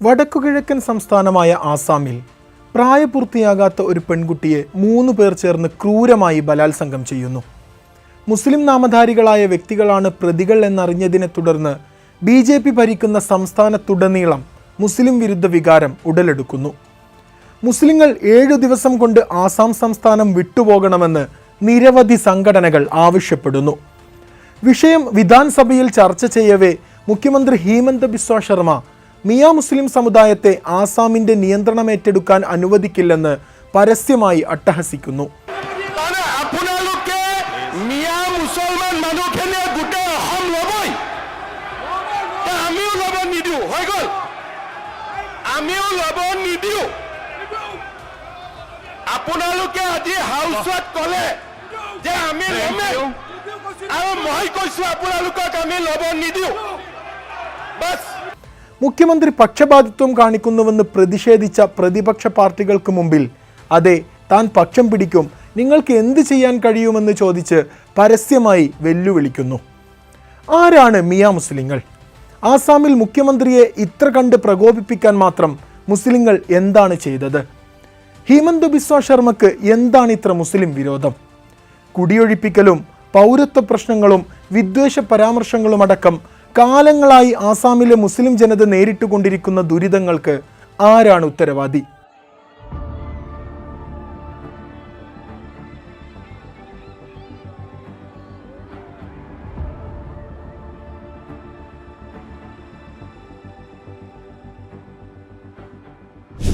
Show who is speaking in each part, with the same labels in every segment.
Speaker 1: വടക്കുകിഴക്കൻ സംസ്ഥാനമായ ആസാമിൽ പ്രായപൂർത്തിയാകാത്ത ഒരു പെൺകുട്ടിയെ മൂന്ന് പേർ ചേർന്ന് ക്രൂരമായി ബലാത്സംഗം ചെയ്യുന്നു. മുസ്ലിം നാമധാരികളായ വ്യക്തികളാണ് പ്രതികൾ എന്നറിഞ്ഞതിനെ തുടർന്ന് ബി ജെ പി ഭരിക്കുന്ന സംസ്ഥാനത്തുടനീളം മുസ്ലിം വിരുദ്ധ വികാരം ഉടലെടുക്കുന്നു. മുസ്ലിങ്ങൾ ഏഴു ദിവസം കൊണ്ട് ആസാം സംസ്ഥാനം വിട്ടുപോകണമെന്ന് നിരവധി സംഘടനകൾ ആവശ്യപ്പെടുന്നു. വിഷയം വിധാൻസഭയിൽ ചർച്ച ചെയ്യവേ മുഖ്യമന്ത്രി ഹീമന്ത ബിശ്വ ശർമ്മ മിയ മുസ്ലിം സമുദായത്തെ ആസാമിന്റെ നിയന്ത്രണം ഏറ്റെടുക്കാൻ അനുവദിക്കില്ലെന്ന് പരസ്യമായി അട്ടഹസിക്കുന്നു
Speaker 2: মানে আপোনালোকে মিয়া মুছলমান মানুহখিনিয়ে গোটেই অসম ল'বই তে আমিও ল'ব নিদিওঁ হৈ গ'ল আমিও ল'ব নিদিওঁ আপোনালোকে আজি হাউচত ক'লে যে আমি ল'মেই আৰু মই কৈছোঁ আপোনালোকক আমি ল'ব নিদিওঁ বাছ
Speaker 1: മുഖ്യമന്ത്രി പക്ഷപാതിത്വം കാണിക്കുന്നുവെന്ന് പ്രതിഷേധിച്ച പ്രതിപക്ഷ പാർട്ടികൾക്ക് മുമ്പിൽ. അതെ താൻ പക്ഷം പിടിക്കും. നിങ്ങൾക്ക് എന്ത് ചെയ്യാൻ കഴിയുമെന്ന് ചോദിച്ച് പരസ്യമായി വെല്ലുവിളിക്കുന്നു. ആരാണ് മിയ മുസ്ലിങ്ങൾ? ആസാമിൽ മുഖ്യമന്ത്രിയെ ഇത്ര കണ്ട് പ്രകോപിപ്പിക്കാൻ മാത്രം മുസ്ലിങ്ങൾ എന്താണ് ചെയ്തത്? ഹിമന്ത ബിസ്വ ശർമ്മക്ക് എന്താണ് ഇത്ര മുസ്ലിം വിരോധം? കുടിയൊഴിപ്പിക്കലും പൗരത്വ പ്രശ്നങ്ങളും വിദ്വേഷ പരാമർശങ്ങളുമടക്കം കാലങ്ങളായി ആസാമിലെ മുസ്ലിം ജനത നേരിട്ടുകൊണ്ടിരിക്കുന്ന ദുരിതങ്ങൾക്ക് ആരാണ് ഉത്തരവാദി?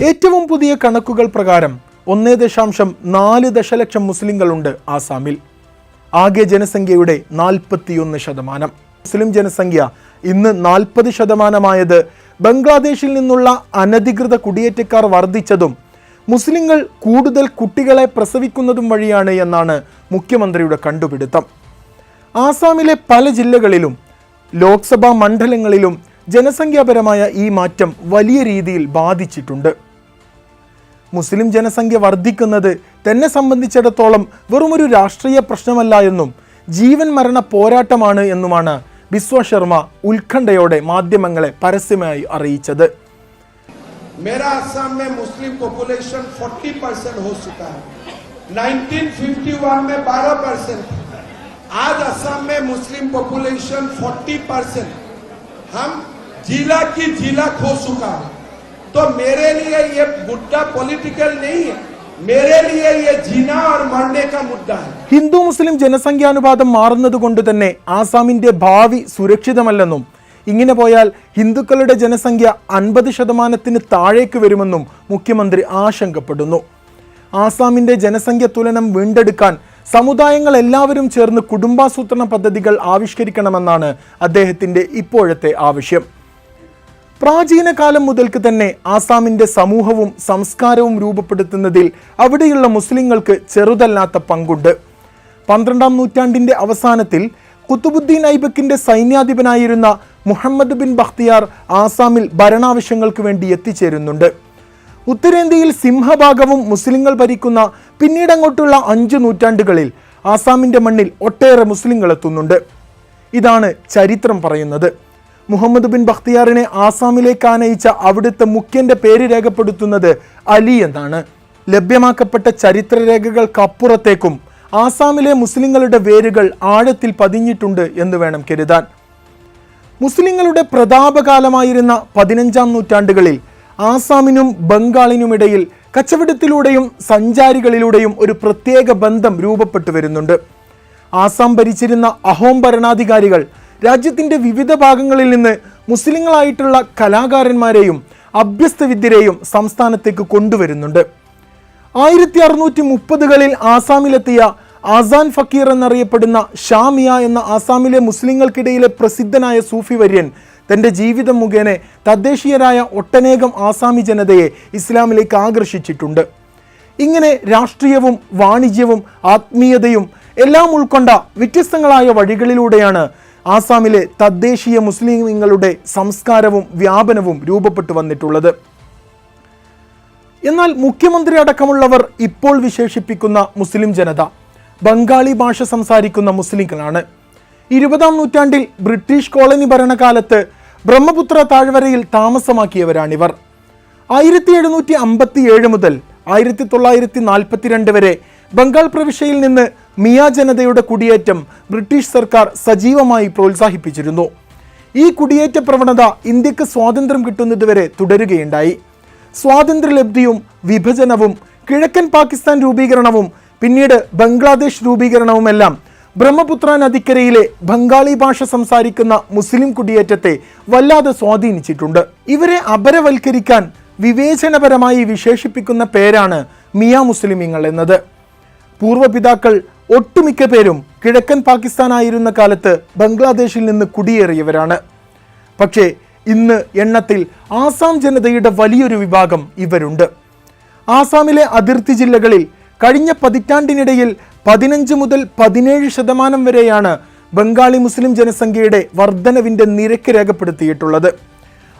Speaker 1: ഏറ്റവും പുതിയ കണക്കുകൾ പ്രകാരം ഒന്നേ ദശാംശം നാല് ദശലക്ഷം മുസ്ലിങ്ങളുണ്ട് ആസാമിൽ. ആകെ ജനസംഖ്യയുടെ നാൽപ്പത്തിയൊന്ന് ശതമാനം. മുസ്ലിം ജനസംഖ്യ ഇന്ന് നാൽപ്പത് ശതമാനമായത് ബംഗ്ലാദേശിൽ നിന്നുള്ള അനധികൃത കുടിയേറ്റക്കാർ വർദ്ധിച്ചതും മുസ്ലിങ്ങൾ കൂടുതൽ കുട്ടികളെ പ്രസവിക്കുന്നതും വഴിയാണ് എന്നാണ് മുഖ്യമന്ത്രിയുടെ കണ്ടുപിടുത്തം. ആസാമിലെ പല ജില്ലകളിലും ലോക്സഭാ മണ്ഡലങ്ങളിലും ജനസംഖ്യാപരമായ ഈ മാറ്റം വലിയ രീതിയിൽ ബാധിച്ചിട്ടുണ്ട്. മുസ്ലിം ജനസംഖ്യ വർദ്ധിക്കുന്നത് തന്നെ സംബന്ധിച്ചിടത്തോളം വെറുമൊരു രാഷ്ട്രീയ പ്രശ്നമല്ല എന്നും ജീവൻ മരണ പോരാട്ടമാണ് എന്നുമാണ് ബിശ്വ ശർമ്മ ഉത്കണ്ഠയോടെ മാധ്യമങ്ങളെ പരസ്യമായി അറിയിച്ചത്
Speaker 3: मेरा असम में मुस्लिम पॉपुलेशन 40 परसेंट हो चुका है 1951 में 12 परसेंट आज असम में मुस्लिम पॉपुलेशन 40 परसेंट हम जिला की जिला खो चुका है तो मेरे लिए ये मुद्दा पॉलिटिकल नहीं है मेरे लिए ये जीना और मरने का मुद्दा है
Speaker 1: ഹിന്ദു മുസ്ലിം ജനസംഖ്യാനുപാതം മാറുന്നത് കൊണ്ട് തന്നെ ആസാമിന്റെ ഭാവി സുരക്ഷിതമല്ലെന്നും ഇങ്ങനെ പോയാൽ ഹിന്ദുക്കളുടെ ജനസംഖ്യ അൻപത് ശതമാനത്തിന് താഴേക്ക് വരുമെന്നും മുഖ്യമന്ത്രി ആശങ്കപ്പെടുന്നു ആസാമിന്റെ ജനസംഖ്യ തുലനം വീണ്ടെടുക്കാൻ സമുദായങ്ങൾ എല്ലാവരും ചേർന്ന് കുടുംബാസൂത്രണ പദ്ധതികൾ ആവിഷ്കരിക്കണമെന്നാണ് അദ്ദേഹത്തിന്റെ ഇപ്പോഴത്തെ ആവശ്യം പ്രാചീന കാലം മുതൽക്ക് തന്നെ ആസാമിന്റെ സമൂഹവും സംസ്കാരവും രൂപപ്പെടുത്തുന്നതിൽ അവിടെയുള്ള മുസ്ലിങ്ങൾക്ക് ചെറുതല്ലാത്ത പങ്കുണ്ട്. പന്ത്രണ്ടാം നൂറ്റാണ്ടിന്റെ അവസാനത്തിൽ കുത്തുബുദ്ദീൻ ഐബക്കിന്റെ സൈന്യാധിപനായിരുന്ന മുഹമ്മദ് ബിൻ ബഖ്തിയാർ ആസാമിൽ ഭരണാവശ്യങ്ങൾക്ക് വേണ്ടി എത്തിച്ചേരുന്നുണ്ട്. ഉത്തരേന്ത്യയിൽ സിംഹഭാഗവും മുസ്ലിങ്ങൾ ഭരിക്കുന്ന പിന്നീടങ്ങോട്ടുള്ള അഞ്ച് നൂറ്റാണ്ടുകളിൽ ആസാമിന്റെ മണ്ണിൽ ഒട്ടേറെ മുസ്ലിങ്ങൾ എത്തുന്നുണ്ട്. ഇതാണ് ചരിത്രം പറയുന്നത്. മുഹമ്മദ് ബിൻ ബഖ്തിയാറിനെ ആസാമിലേക്ക് ആനയിച്ച അവിടുത്തെ മുഖ്യന്റെ പേര് രേഖപ്പെടുത്തുന്നത് അലി എന്നാണ്. ലഭ്യമാക്കപ്പെട്ട ചരിത്രരേഖകൾക്കപ്പുറത്തേക്കും ആസാമിലെ മുസ്ലിങ്ങളുടെ വേരുകൾ ആഴത്തിൽ പതിഞ്ഞിട്ടുണ്ട് എന്ന് വേണം കരുതാൻ. മുസ്ലിങ്ങളുടെ പ്രതാപകാലമായിരുന്ന പതിനഞ്ചാം നൂറ്റാണ്ടുകളിൽ ആസാമിനും ബംഗാളിനുമിടയിൽ കച്ചവടത്തിലൂടെയും സഞ്ചാരികളിലൂടെയും ഒരു പ്രത്യേക ബന്ധം രൂപപ്പെട്ടു വരുന്നുണ്ട് ആസാം ഭരിച്ചിരുന്ന അഹോം ഭരണാധികാരികൾ രാജ്യത്തിന്റെ വിവിധ ഭാഗങ്ങളിൽ നിന്ന് മുസ്ലിങ്ങളായിട്ടുള്ള കലാകാരന്മാരെയും അഭ്യസ്തവിദ്യരെയും സംസ്ഥാനത്തേക്ക് കൊണ്ടുവരുന്നുണ്ട്. ആയിരത്തി അറുന്നൂറ്റി മുപ്പതുകളിൽ ആസാമിലെത്തിയ ആസാൻ ഫക്കീർ എന്നറിയപ്പെടുന്ന ഷാമിയ എന്ന ആസാമിലെ മുസ്ലിങ്ങൾക്കിടയിലെ പ്രസിദ്ധനായ സൂഫി വര്യൻ തന്റെ ജീവിതം മുഖേന തദ്ദേശീയരായ ഒട്ടനേകം ആസാമി ജനതയെ ഇസ്ലാമിലേക്ക് ആകർഷിച്ചിട്ടുണ്ട്. ഇങ്ങനെ രാഷ്ട്രീയവും വാണിജ്യവും ആത്മീയതയും എല്ലാം ഉൾക്കൊണ്ട വ്യത്യസ്തങ്ങളായ വഴികളിലൂടെയാണ് ആസാമിലെ തദ്ദേശീയ മുസ്ലിങ്ങളുടെ സംസ്കാരവും വ്യാപനവും രൂപപ്പെട്ടു വന്നിട്ടുള്ളത്. എന്നാൽ മുഖ്യമന്ത്രി അടക്കമുള്ളവർ ഇപ്പോൾ വിശേഷിപ്പിക്കുന്ന മുസ്ലിം ജനത ബംഗാളി ഭാഷ സംസാരിക്കുന്ന മുസ്ലിങ്ങളാണ്. ഇരുപതാം നൂറ്റാണ്ടിൽ ബ്രിട്ടീഷ് കോളനി ഭരണകാലത്ത് ബ്രഹ്മപുത്ര താഴ്വരയിൽ താമസമാക്കിയവരാണിവർ. ആയിരത്തി എഴുന്നൂറ്റി അമ്പത്തി ഏഴ് മുതൽ ആയിരത്തി തൊള്ളായിരത്തി നാൽപ്പത്തിരണ്ട് വരെ ബംഗാൾ പ്രവിശ്യയിൽ നിന്ന് മിയ ജനതയുടെ കുടിയേറ്റം ബ്രിട്ടീഷ് സർക്കാർ സജീവമായി പ്രോത്സാഹിപ്പിച്ചിരുന്നു. ഈ കുടിയേറ്റ പ്രവണത ഇന്ത്യയ്ക്ക് സ്വാതന്ത്ര്യം കിട്ടുന്നതുവരെ തുടരുകയുണ്ടായി. സ്വാതന്ത്ര്യലബ്ധിയും വിഭജനവും കിഴക്കൻ പാകിസ്ഥാൻ രൂപീകരണവും പിന്നീട് ബംഗ്ലാദേശ് രൂപീകരണവുമെല്ലാം ബ്രഹ്മപുത്ര നദിക്കരയിലെ ബംഗാളി ഭാഷ സംസാരിക്കുന്ന മുസ്ലിം കുടിയേറ്റത്തെ വല്ലാതെ സ്വാധീനിച്ചിട്ടുണ്ട്. ഇവരെ അപരവൽക്കരിക്കാൻ വിവേചനപരമായി വിശേഷിപ്പിക്കുന്ന പേരാണ് മിയ മുസ്ലിമിങ്ങൾ എന്നത്. പൂർവപിതാക്കൾ ഒട്ടുമിക്ക പേരും കിഴക്കൻ പാകിസ്ഥാനായിരുന്ന കാലത്ത് ബംഗ്ലാദേശിൽ നിന്ന് കുടിയേറിയവരാണ്. പക്ഷേ ഇന്ന് എണ്ണത്തിൽ ആസാം ജനതയുടെ വലിയൊരു വിഭാഗം ഇവരുണ്ട്. ആസാമിലെ അതിർത്തി ജില്ലകളിൽ കഴിഞ്ഞ പതിറ്റാണ്ടിനിടയിൽ പതിനഞ്ച് മുതൽ പതിനേഴ് ശതമാനം വരെയാണ് ബംഗാളി മുസ്ലിം ജനസംഖ്യയുടെ വർധനവിന്റെ നിരക്ക് രേഖപ്പെടുത്തിയിട്ടുള്ളത്.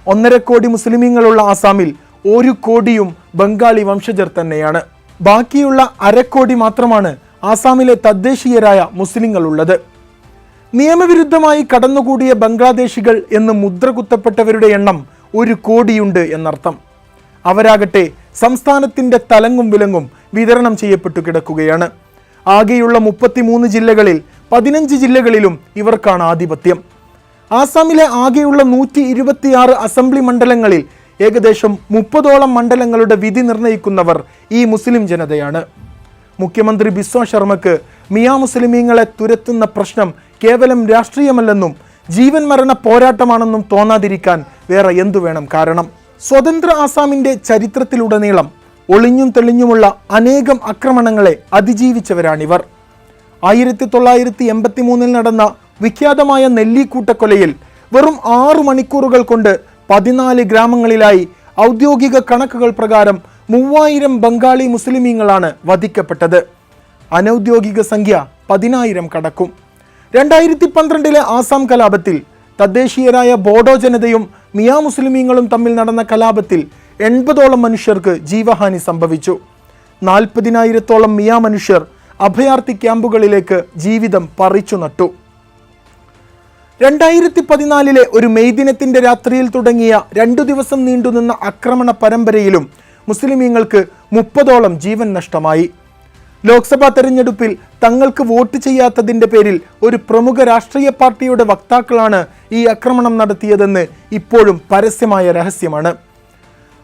Speaker 1: ഒന്നര കോടി മുസ്ലിമീങ്ങളുള്ള ആസാമിൽ ഒരു കോടിയും ബംഗാളി വംശജർ തന്നെയാണ്. ബാക്കിയുള്ള അരക്കോടി മാത്രമാണ് ആസാമിലെ തദ്ദേശീയരായ മുസ്ലിങ്ങളുള്ളത്. നിയമവിരുദ്ധമായി കടന്നുകൂടിയ ബംഗ്ലാദേശികൾ എന്ന് മുദ്ര കുത്തപ്പെട്ടവരുടെ എണ്ണം ഒരു കോടിയുണ്ട് എന്നർത്ഥം. അവരാകട്ടെ സംസ്ഥാനത്തിന്റെ തലങ്ങും വിലങ്ങും വിതരണം ചെയ്യപ്പെട്ടു കിടക്കുകയാണ്. ആകെയുള്ള മുപ്പത്തിമൂന്ന് ജില്ലകളിൽ പതിനഞ്ച് ജില്ലകളിലും ഇവർക്കാണ് ആധിപത്യം. ആസാമിലെ ആകെയുള്ള നൂറ്റി ഇരുപത്തിയാറ് അസംബ്ലി മണ്ഡലങ്ങളിൽ ഏകദേശം മുപ്പതോളം മണ്ഡലങ്ങളുടെ വിധി നിർണയിക്കുന്നവർ ഈ മുസ്ലിം ജനതയാണ്. മുഖ്യമന്ത്രി ബിസ്വ ശർമ്മക്ക് മിയാ മുസ്ലിമീങ്ങളെ തുരത്തുന്ന പ്രശ്നം കേവലം രാഷ്ട്രീയമല്ലെന്നും ജീവൻ മരണ പോരാട്ടമാണെന്നും തോന്നാതിരിക്കാൻ വേറെ എന്തു വേണം കാരണം? സ്വതന്ത്ര ആസാമിന്റെ ചരിത്രത്തിലുടനീളം ഒളിഞ്ഞും തെളിഞ്ഞുമുള്ള അനേകം ആക്രമണങ്ങളെ അതിജീവിച്ചവരാണിവർ. ആയിരത്തി തൊള്ളായിരത്തി എൺപത്തി മൂന്നിൽ നടന്ന വിഖ്യാതമായ നെല്ലിക്കൂട്ടക്കൊലയിൽ വെറും ആറു മണിക്കൂറുകൾ കൊണ്ട് പതിനാല് ഗ്രാമങ്ങളിലായി ഔദ്യോഗിക കണക്കുകൾ പ്രകാരം മൂവായിരം ബംഗാളി മുസ്ലിമീങ്ങളാണ് വധിക്കപ്പെട്ടത്. അനൗദ്യോഗിക സംഖ്യ പതിനായിരം കടക്കും. രണ്ടായിരത്തി പന്ത്രണ്ടിലെ ആസാം കലാപത്തിൽ തദ്ദേശീയരായ ബോഡോ ജനതയും മിയാ മുസ്ലിമീങ്ങളും തമ്മിൽ നടന്ന കലാപത്തിൽ എൺപതോളം മനുഷ്യർക്ക് ജീവഹാനി സംഭവിച്ചു. നാൽപ്പതിനായിരത്തോളം മിയാ മനുഷ്യർ അഭയാർത്ഥി ക്യാമ്പുകളിലേക്ക് ജീവിതം പറിച്ചു നട്ടു. രണ്ടായിരത്തി പതിനാലിലെ ഒരു മെയ് ദിനത്തിന്റെ രാത്രിയിൽ തുടങ്ങിയ രണ്ടു ദിവസം നീണ്ടുനിന്ന ആക്രമണ പരമ്പരയിലും മുസ്ലിമീങ്ങൾക്ക് മുപ്പതോളം ജീവൻ നഷ്ടമായി. ലോക്സഭാ തെരഞ്ഞെടുപ്പിൽ തങ്ങൾക്ക് വോട്ട് ചെയ്യാത്തതിന്റെ പേരിൽ ഒരു പ്രമുഖ രാഷ്ട്രീയ പാർട്ടിയുടെ വക്താക്കളാണ് ഈ ആക്രമണം നടത്തിയതെന്ന് ഇപ്പോഴും പരസ്യമായ രഹസ്യമാണ്.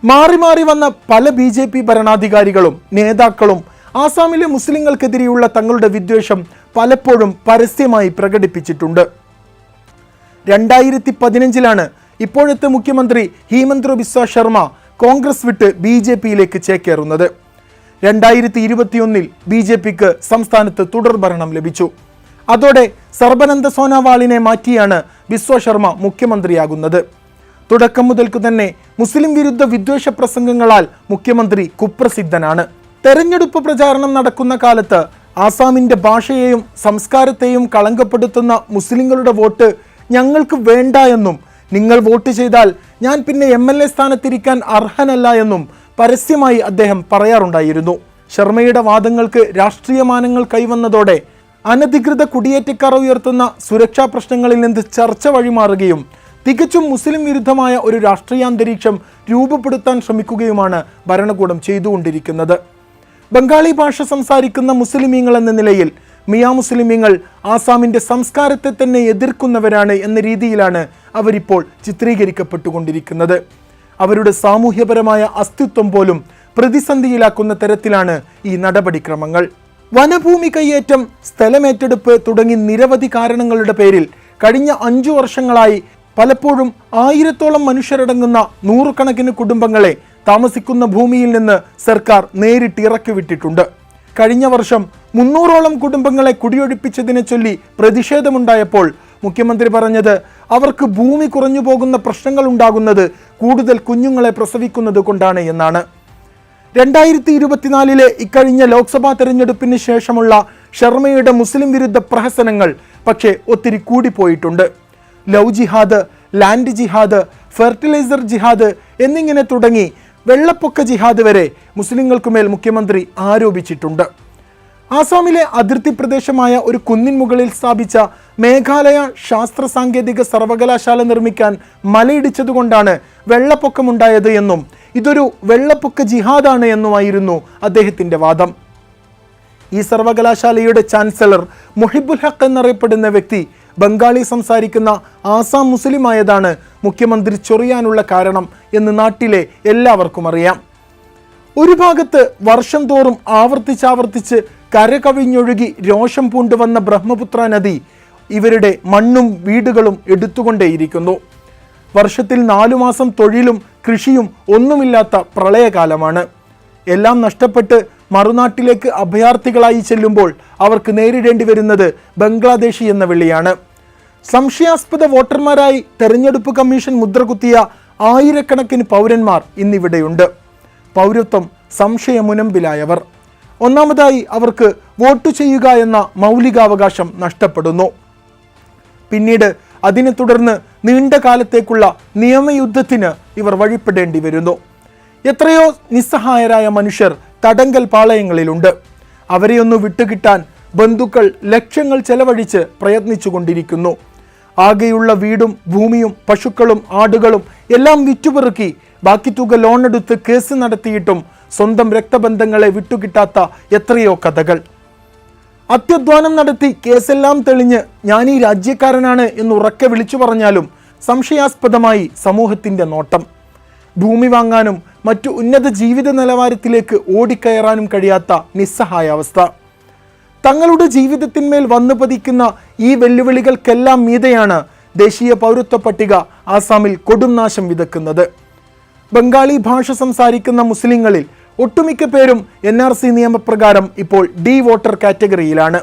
Speaker 1: മാറി മാറി വന്ന പല ബി ജെ പി ഭരണാധികാരികളും നേതാക്കളും ആസാമിലെ മുസ്ലിങ്ങൾക്കെതിരെയുള്ള തങ്ങളുടെ വിദ്വേഷം പലപ്പോഴും പരസ്യമായി പ്രകടിപ്പിച്ചിട്ടുണ്ട്. രണ്ടായിരത്തി പതിനഞ്ചിലാണ് ഇപ്പോഴത്തെ മുഖ്യമന്ത്രി ഹിമന്ത് ബിശ്വ ശർമ്മ കോൺഗ്രസ് വിട്ട് ബി ജെ പിയിലേക്ക് ചേക്കേറുന്നത്. രണ്ടായിരത്തി ഇരുപത്തിയൊന്നിൽ ബി ജെ പിക്ക് സംസ്ഥാനത്ത് തുടർഭരണം ലഭിച്ചു. അതോടെ സർബനന്ദ സോനോവാളിനെ മാറ്റിയാണ് ബിശ്വ ശർമ്മ മുഖ്യമന്ത്രിയാകുന്നത്. തുടക്കം മുതൽക്കു തന്നെ മുസ്ലിം വിരുദ്ധ വിദ്വേഷ പ്രസംഗങ്ങളാൽ മുഖ്യമന്ത്രി കുപ്രസിദ്ധനാണ്. തെരഞ്ഞെടുപ്പ് പ്രചാരണം നടക്കുന്ന കാലത്ത് ആസാമിന്റെ ഭാഷയെയും സംസ്കാരത്തെയും കളങ്കപ്പെടുത്തുന്ന മുസ്ലിങ്ങളുടെ വോട്ട് ഞങ്ങൾക്ക് വേണ്ട എന്നും നിങ്ങൾ വോട്ട് ചെയ്താൽ ഞാൻ പിന്നെ എം എൽ എ സ്ഥാനത്തിരിക്കാൻ അർഹനല്ല എന്നും പരസ്യമായി അദ്ദേഹം പറയാറുണ്ടായിരുന്നു. ശർമ്മയുടെ വാദങ്ങൾക്ക് രാഷ്ട്രീയ മാനങ്ങൾ കൈവന്നതോടെ അനധികൃത കുടിയേറ്റക്കാർ ഉയർത്തുന്ന സുരക്ഷാ പ്രശ്നങ്ങളിൽ നിന്ന് ചർച്ച വഴിമാറുകയും തികച്ചും മുസ്ലിം വിരുദ്ധമായ ഒരു രാഷ്ട്രീയാന്തരീക്ഷം രൂപപ്പെടുത്താൻ ശ്രമിക്കുകയുമാണ് ഭരണകൂടം ചെയ്തുകൊണ്ടിരിക്കുന്നത്. ബംഗാളി ഭാഷ സംസാരിക്കുന്ന മുസ്ലിമീങ്ങൾ എന്ന നിലയിൽ മിയാ മുസ്ലിമീങ്ങൾ ആസാമിന്റെ സംസ്കാരത്തെ തന്നെ എതിർക്കുന്നവരാണ് എന്ന രീതിയിലാണ് അവരിപ്പോൾ ചിത്രീകരിക്കപ്പെട്ടുകൊണ്ടിരിക്കുന്നത്. അവരുടെ സാമൂഹ്യപരമായ അസ്തിത്വം പോലും പ്രതിസന്ധിയിലാക്കുന്ന തരത്തിലാണ് ഈ നടപടിക്രമങ്ങൾ. വനഭൂമി കയ്യേറ്റം സ്ഥലമേറ്റെടുപ്പ് തുടങ്ങി നിരവധി കാരണങ്ങളുടെ പേരിൽ കഴിഞ്ഞ അഞ്ചു വർഷങ്ങളായി പലപ്പോഴും ആയിരത്തോളം മനുഷ്യരടങ്ങുന്ന നൂറുകണക്കിന് കുടുംബങ്ങളെ താമസിക്കുന്ന ഭൂമിയിൽ നിന്ന് സർക്കാർ നേരിട്ട് ഇറക്കി വിട്ടിട്ടുണ്ട്. കഴിഞ്ഞ വർഷം മുന്നൂറോളം കുടുംബങ്ങളെ കുടിയൊഴിപ്പിച്ചതിനെ ചൊല്ലി പ്രതിഷേധമുണ്ടായപ്പോൾ മുഖ്യമന്ത്രി പറഞ്ഞത് അവർക്ക് ഭൂമി കുറഞ്ഞു പോകുന്ന പ്രശ്നങ്ങൾ ഉണ്ടാകുന്നത് കൂടുതൽ കുഞ്ഞുങ്ങളെ പ്രസവിക്കുന്നത് കൊണ്ടാണ് എന്നാണ്. രണ്ടായിരത്തി ഇരുപത്തിനാലിലെ ഇക്കഴിഞ്ഞ ലോക്സഭാ തെരഞ്ഞെടുപ്പിന് ശേഷമുള്ള ശർമ്മയുടെ മുസ്ലിം വിരുദ്ധ പ്രഹസനങ്ങൾ പക്ഷേ ഒത്തിരി കൂടിപ്പോയിട്ടുണ്ട്. ലവ് ജിഹാദ് ലാൻഡ് ജിഹാദ് ഫെർട്ടിലൈസർ ജിഹാദ് എന്നിങ്ങനെ തുടങ്ങി വെള്ളപ്പൊക്ക ജിഹാദ് വരെ മുസ്ലിങ്ങൾക്കുമേൽ മുഖ്യമന്ത്രി ആരോപിച്ചിട്ടുണ്ട്. ആസാമിലെ അതിർത്തി പ്രദേശമായ ഒരു കുന്നിൻ മുകളിൽ സ്ഥാപിച്ച മേഘാലയ ശാസ്ത്ര സാങ്കേതിക സർവകലാശാല നിർമ്മിക്കാൻ മലയിടിച്ചതുകൊണ്ടാണ് വെള്ളപ്പൊക്കമുണ്ടായത് എന്നും ഇതൊരു വെള്ളപ്പൊക്ക ജിഹാദാണ് എന്നുമായിരുന്നു അദ്ദേഹത്തിന്റെ വാദം. ഈ സർവകലാശാലയുടെ ചാൻസലർ മുഹിബുൽ ഹക്ക് എന്നറിയപ്പെടുന്ന വ്യക്തി ബംഗാളി സംസാരിക്കുന്ന ആസാം മുസ്ലിമായതാണ് മുഖ്യമന്ത്രി ചൊറിയാനുള്ള കാരണം എന്ന് നാട്ടിലെ എല്ലാവർക്കും അറിയാം. ഒരു ഭാഗത്ത് വർഷം തോറും ആവർത്തിച്ചാവർത്തിച്ച് കരകവിഞ്ഞൊഴുകി രോഷം പൂണ്ടുവന്ന ബ്രഹ്മപുത്ര നദി ഇവരുടെ മണ്ണും വീടുകളും എടുത്തുകൊണ്ടേയിരിക്കുന്നു. വർഷത്തിൽ നാലു മാസം തൊഴിലും കൃഷിയും ഒന്നുമില്ലാത്ത പ്രളയകാലമാണ്. എല്ലാം നഷ്ടപ്പെട്ട് മറുനാട്ടിലേക്ക് അഭയാർത്ഥികളായി ചെല്ലുമ്പോൾ അവർക്ക് നേരിടേണ്ടി വരുന്നത് ബംഗ്ലാദേശി എന്ന വിളിയാണ് സംശയാസ്പദ വോട്ടർമാരായി തെരഞ്ഞെടുപ്പ് കമ്മീഷൻ മുദ്രകുത്തിയ ആയിരക്കണക്കിന് പൗരന്മാർ ഇന്നിവിടെയുണ്ട്. പൗരത്വം സംശയമുനമ്പിലായവർ. ഒന്നാമതായി അവർക്ക് വോട്ട് ചെയ്യുക എന്ന മൗലികാവകാശം നഷ്ടപ്പെടുന്നു. പിന്നീട് അതിനെ തുടർന്ന് നീണ്ട കാലത്തേക്കുള്ള നിയമയുദ്ധത്തിന് ഇവർ വഴിപ്പെടേണ്ടി വരുന്നു. എത്രയോ നിസ്സഹായരായ മനുഷ്യർ തടങ്കൽ പാളയങ്ങളിലുണ്ട്. അവരെയൊന്ന് വിട്ടുകിട്ടാൻ ബന്ധുക്കൾ ലക്ഷങ്ങൾ ചെലവഴിച്ച് പ്രയത്നിച്ചുകൊണ്ടിരിക്കുന്നു. ആകെയുള്ള വീടും ഭൂമിയും പശുക്കളും ആടുകളും എല്ലാം വിറ്റുപെറുക്കി ബാക്കി തുക ലോണെടുത്ത് കേസ് നടത്തിയിട്ടും സ്വന്തം രക്തബന്ധങ്ങളെ വിട്ടുകിട്ടാത്ത എത്രയോ കഥകൾ. അത്യധ്വാനം നടത്തി കേസെല്ലാം തെളിഞ്ഞ് ഞാൻ ഈ രാജ്യക്കാരനാണ് എന്ന് ഉറക്കെ വിളിച്ചു പറഞ്ഞാലും സംശയാസ്പദമായി സമൂഹത്തിന്റെ നോട്ടം. ഭൂമി വാങ്ങാനും മറ്റു ഉന്നത ജീവിത നിലവാരത്തിലേക്ക് ഓടിക്കയറാനും കഴിയാത്ത നിസ്സഹായാവസ്ഥ തങ്ങളുടെ ജീവിതത്തിന്മേൽ വന്നു പതിക്കുന്ന ഈ വെല്ലുവിളികൾക്കെല്ലാം മീതെയാണ് ദേശീയ പൗരത്വ പട്ടിക ആസാമിൽ കൊടും നാശം വിതക്കുന്നത്. ബംഗാളി ഭാഷ സംസാരിക്കുന്ന മുസ്ലിങ്ങളിൽ ഒട്ടുമിക്ക പേരും എൻ ആർ സി നിയമപ്രകാരം ഇപ്പോൾ ഡി വോട്ടർ കാറ്റഗറിയിലാണ്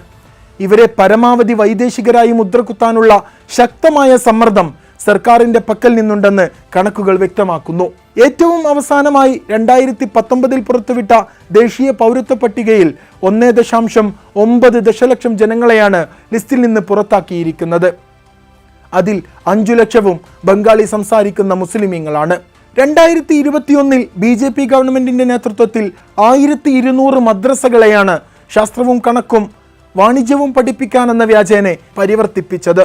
Speaker 1: ഇവരെ പരമാവധി വൈദേശികരായി മുദ്രകുത്താനുള്ള ശക്തമായ സമ്മർദ്ദം സർക്കാരിന്റെ പക്കൽ നിന്നുണ്ടെന്ന് കണക്കുകൾ വ്യക്തമാക്കുന്നു. ഏറ്റവും അവസാനമായി രണ്ടായിരത്തി പത്തൊമ്പതിൽ പുറത്തുവിട്ട ദേശീയ പൗരത്വ പട്ടികയിൽ ഒന്നേ ദശാംശം ഒമ്പത് ദശലക്ഷം ജനങ്ങളെയാണ് ലിസ്റ്റിൽ നിന്ന് പുറത്താക്കിയിരിക്കുന്നത്. അതിൽ അഞ്ചു ലക്ഷവും ബംഗാളി സംസാരിക്കുന്ന മുസ്ലിമീങ്ങളാണ്. രണ്ടായിരത്തി ഇരുപത്തിയൊന്നിൽ ബി ജെ പി ഗവൺമെന്റിന്റെ നേതൃത്വത്തിൽ ആയിരത്തി ഇരുന്നൂറ് മദ്രസകളെയാണ് ശാസ്ത്രവും കണക്കും വാണിജ്യവും പഠിപ്പിക്കാനെന്ന വ്യാജേനെ പരിവർത്തിപ്പിച്ചത്.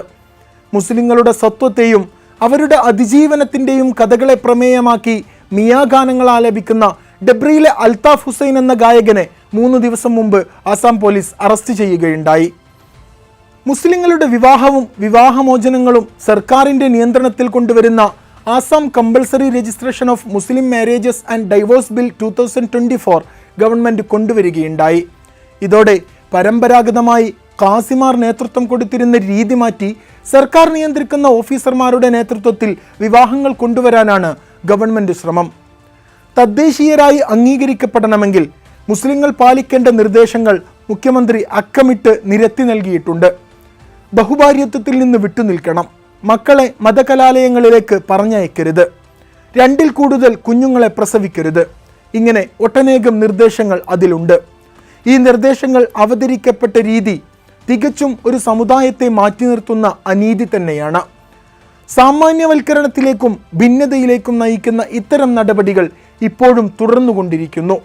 Speaker 1: മുസ്ലിങ്ങളുടെ സത്വത്തെയും അവരുടെ അതിജീവനത്തിന്റെയും കഥകളെ പ്രമേയമാക്കി മിയാഗാനങ്ങൾ ആലപിക്കുന്ന ഡെബ്രിയിലെ അൽതാഫ് ഹുസൈൻ എന്ന ഗായകനെ മൂന്ന് ദിവസം മുമ്പ് ആസാം പോലീസ് അറസ്റ്റ് ചെയ്യുകയുണ്ടായി. മുസ്ലിങ്ങളുടെ വിവാഹവും വിവാഹമോചനങ്ങളും സർക്കാരിന്റെ നിയന്ത്രണത്തിൽ കൊണ്ടുവരുന്ന Assam compulsory registration of Muslim marriages and divorce bill two thousand four government കൊണ്ടുവരികയുണ്ടായി. ഇതോടെ പരമ്പരാഗതമായി കാസിമാർ നേതൃത്വം കൊടുത്തിരുന്ന രീതി മാറ്റി സർക്കാർ നിയന്ത്രിക്കുന്ന ഓഫീസർമാരുടെ നേതൃത്വത്തിൽ വിവാഹങ്ങൾ കൊണ്ടുവരാനാണ് ഗവൺമെന്റ് ശ്രമം. തദ്ദേശീയരായി അംഗീകരിക്കപ്പെടണമെങ്കിൽ മുസ്ലിങ്ങൾ പാലിക്കേണ്ട നിർദ്ദേശങ്ങൾ മുഖ്യമന്ത്രി അക്കമിട്ട് നിരത്തി നൽകിയിട്ടുണ്ട്. ബഹുഭാര്യത്വത്തിൽ നിന്ന് വിട്ടുനിൽക്കണം. മക്കളെ മതകലാലയങ്ങളിലേക്ക് പറഞ്ഞയക്കരുത്. രണ്ടിൽ കൂടുതൽ കുഞ്ഞുങ്ങളെ പ്രസവിക്കരുത്. ഇങ്ങനെ ഒട്ടനേകം നിർദ്ദേശങ്ങൾ അതിലുണ്ട്. ഈ നിർദ്ദേശങ്ങൾ അവതരിക്കപ്പെട്ട രീതി തികച്ചും ഒരു സമുദായത്തെ മാറ്റി നിർത്തുന്ന അനീതി തന്നെയാണ്. സാമാന്യവൽക്കരണത്തിലേക്കും ഭിന്നതയിലേക്കും നയിക്കുന്ന ഇത്തരം നടപടികൾ ഇപ്പോഴും തുടർന്നുകൊണ്ടിരിക്കുന്നു.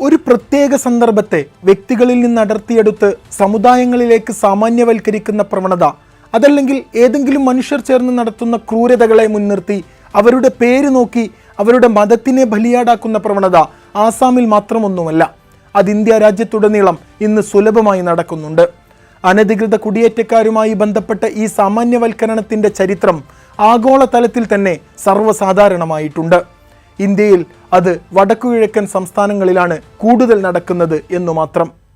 Speaker 1: ഒരു പ്രത്യേക സന്ദർഭത്തെ വ്യക്തികളിൽ നിന്ന് അടർത്തിയെടുത്ത് സമുദായങ്ങളിലേക്ക് സാമാന്യവൽക്കരിക്കുന്ന പ്രവണത അതല്ലെങ്കിൽ ഏതെങ്കിലും മനുഷ്യർ ചേർന്ന് നടത്തുന്ന ക്രൂരതകളെ മുൻനിർത്തി അവരുടെ പേര് നോക്കി അവരുടെ മതത്തിനെ ബലിയാടാക്കുന്ന പ്രവണത ആസാമിൽ മാത്രമൊന്നുമല്ല. അത് ഇന്ത്യ രാജ്യത്തുടനീളം ഇന്ന് സുലഭമായി നടക്കുന്നുണ്ട്. അനധികൃത കുടിയേറ്റക്കാരുമായി ബന്ധപ്പെട്ട ഈ സാമാന്യവൽക്കരണത്തിന്റെ ചരിത്രം ആഗോളതലത്തിൽ തന്നെ സർവസാധാരണമായിട്ടുണ്ട്. ഇന്ത്യയിൽ അത് വടക്കുകിഴക്കൻ സംസ്ഥാനങ്ങളിലാണ് കൂടുതൽ നടക്കുന്നത് എന്നു മാത്രം.